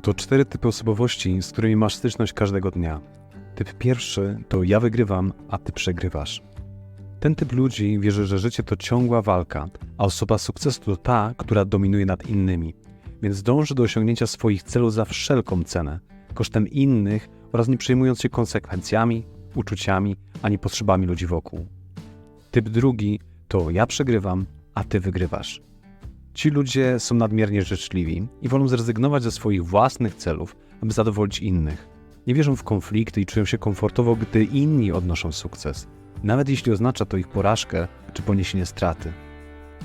Oto cztery typy osobowości, z którymi masz styczność każdego dnia. Typ pierwszy to ja wygrywam, a ty przegrywasz. Ten typ ludzi wierzy, że życie to ciągła walka, a osoba sukcesu to ta, która dominuje nad innymi, więc dąży do osiągnięcia swoich celów za wszelką cenę, kosztem innych oraz nie przejmując się konsekwencjami, uczuciami ani potrzebami ludzi wokół. Typ drugi to ja przegrywam, a ty wygrywasz. Ci ludzie są nadmiernie życzliwi i wolą zrezygnować ze swoich własnych celów, aby zadowolić innych. Nie wierzą w konflikty i czują się komfortowo, gdy inni odnoszą sukces, nawet jeśli oznacza to ich porażkę czy poniesienie straty.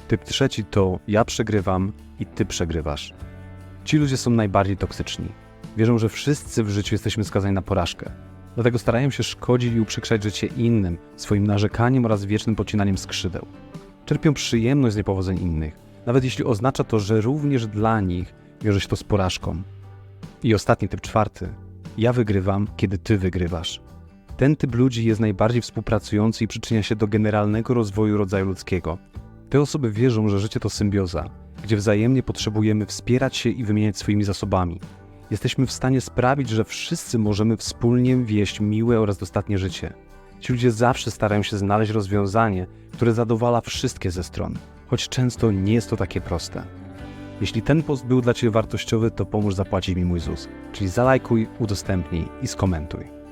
Typ trzeci to ja przegrywam i ty przegrywasz. Ci ludzie są najbardziej toksyczni. Wierzą, że wszyscy w życiu jesteśmy skazani na porażkę. Dlatego starają się szkodzić i uprzykrzać życie innym swoim narzekaniem oraz wiecznym pocinaniem skrzydeł. Czerpią przyjemność z niepowodzeń innych, nawet jeśli oznacza to, że również dla nich wiąże się to z porażką. I ostatni typ czwarty. Ja wygrywam, kiedy ty wygrywasz. Ten typ ludzi jest najbardziej współpracujący i przyczynia się do generalnego rozwoju rodzaju ludzkiego. Te osoby wierzą, że życie to symbioza, gdzie wzajemnie potrzebujemy wspierać się i wymieniać swoimi zasobami. Jesteśmy w stanie sprawić, że wszyscy możemy wspólnie wieść miłe oraz dostatnie życie. Ci ludzie zawsze starają się znaleźć rozwiązanie, które zadowala wszystkie ze stron, choć często nie jest to takie proste. Jeśli ten post był dla Ciebie wartościowy, to pomóż zapłacić mi mój ZUS, czyli zalajkuj, udostępnij i skomentuj.